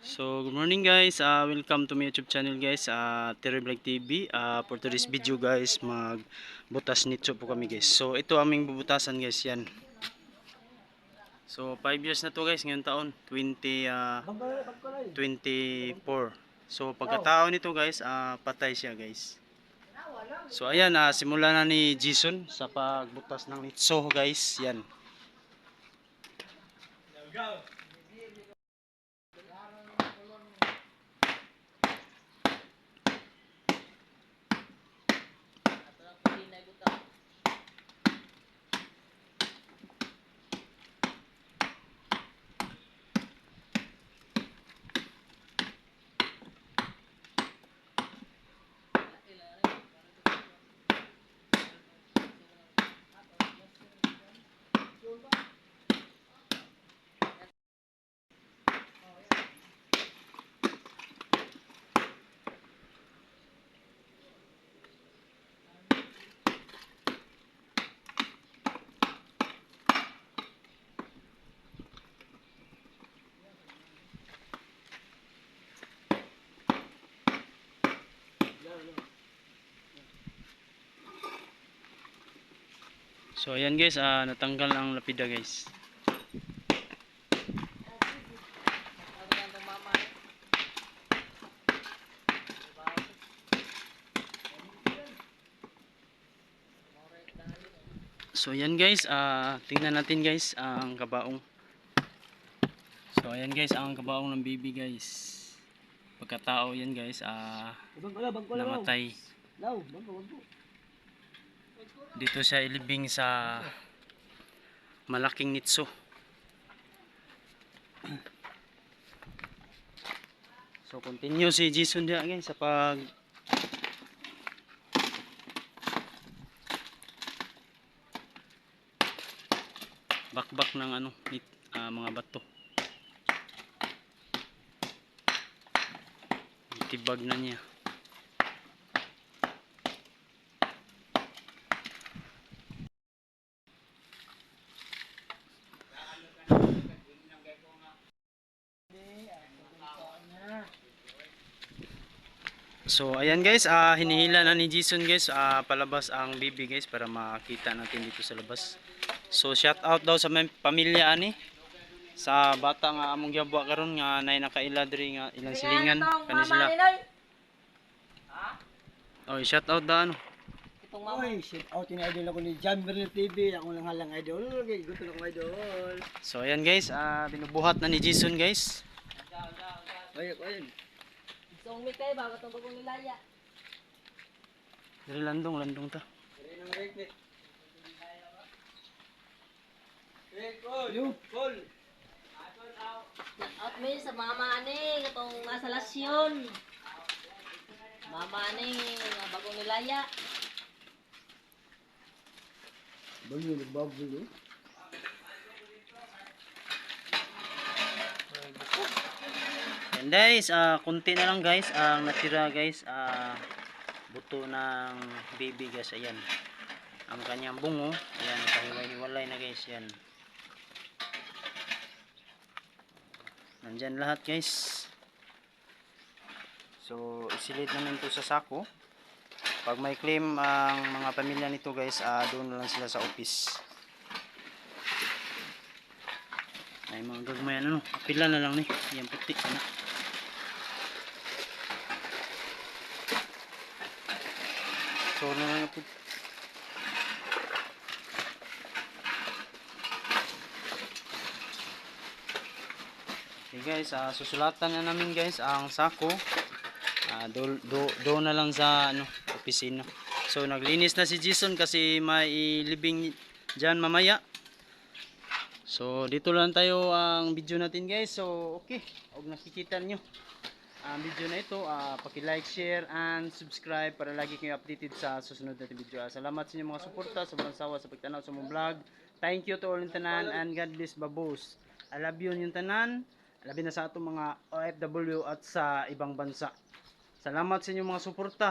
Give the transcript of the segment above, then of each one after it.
So, good morning guys. Uh, welcome to my YouTube channel guys. Uh, Terry Vlog TV. Uh, for today's video guys, magbutas nito po kami guys. So, ito aming bubutasan guys. Yan. So, 5 years na to guys. Ngayon taon. 20, uh, 24. So, pagkatao nito guys, uh, patay siya guys. So, ayan. Uh, simula na ni Jason sa pagbutas ng nitso guys. Yan. So, ayan guys. Uh, natanggal ang lapida guys. So ayan guys, ah tingnan natin guys ang kabaong. So ayan guys, ang kabaong ng baby guys. Pagkatao yan guys, ah lang. namatay. Law, bang ko, bang ko. Dito siya ilibing sa malaking nitso. So continue si Jason dia guys sa pag bakbak ng ano nit, ah, mga bato. Tibag na niya. So ayan guys, ah hinihila na ni Jason guys, ah palabas ang baby guys para makita natin dito sa labas. So shout out daw sa may pamilya ani sa bata nga among giyabwa karon nga nay nakaila diri nga ilang silingan kani sila. Oh, shout out da ano. Itong mama. Oy, shit out ni idol ako ni John Bernal TV. Ako lang halang idol. Okay, gusto ko idol. So ayan guys, ah binubuhat na ni Jason guys. Ayun, ayun. Isong mi kay bago tong bagong nilaya. Diri landong landong ta. Kaya nang ni. You, call. Shout out mi sa mama ani katong nasa lasyon. Mama ani nga bagong nilaya. Bayo, nagbabulo. Yan guys, ah kunti na lang guys ang natira guys, ah buto ng baby guys, ayan. Ang kanyang bungo, ayan, kahiwalay-hiwalay na guys, yan. Nandyan lahat guys. So, isilid namin to sa sako. Pag may claim ang mga pamilya nito guys, ah doon lang sila sa office. Ay mga gagmayan ano, pila na lang ni. Yan puti na. So na lang po. Okay guys, ah, susulatan na namin guys ang sako. Ah, do, do, do na lang sa ano, opisina. So naglinis na si Jason kasi may living diyan mamaya. So dito lang tayo ang video natin guys. So okay, og nakikita nyo ang video na ito, ah, paki-like, share and subscribe para lagi kayo updated sa susunod natin video. Ah, salamat sa inyong mga suporta, sa mga sawa sa pagtanaw sa mga vlog. Thank you to all yung tanan and God bless babos. I love you yung tanan. Labi na sa atong mga OFW at sa ibang bansa. Salamat sa inyong mga suporta.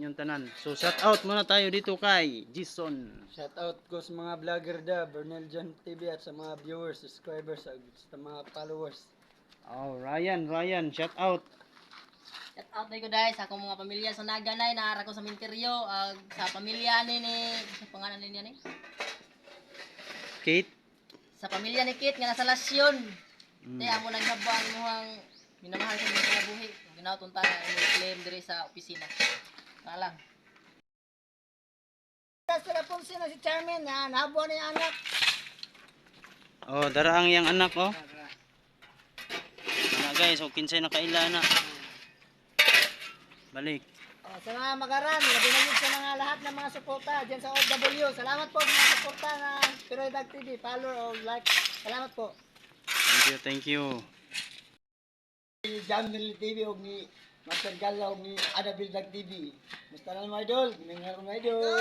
Inyong tanan. So shout out muna tayo dito kay Jason. Shout out ko sa mga vlogger da, Bernal John TV at sa mga viewers, subscribers, at sa mga followers. Oh, Ryan, Ryan, shout out. Shout out na ko dahil sa akong mga pamilya sa Naganay, naara ko sa Minteryo, ag sa pamilya ni ni, sa pangalan niya ni? Kate. Sa pamilya ni Kit nga nasa Lasyon. Mm. Kaya mo naghabang muhang minamahal sa mga kinabuhi. Ginawton ta nga imo claim diri sa opisina. Kalang. Sa Rapunzel na si Charmin, na nabuhan niya anak. Oh, dara ang iyang anak oh. Guys, oh kinsay na kaila na. Balik. Oh, sa mga magaran, labi na yun sa mga lahat ng mga suporta dyan sa OFW. Salamat po sa mga suporta ng Pinoy Dag TV. Follow or like. Salamat po. Thank you, thank you. Mil TV o ni Master Gala o ni Adabil Dag TV. Musta na mga idol? Mingar mga idol.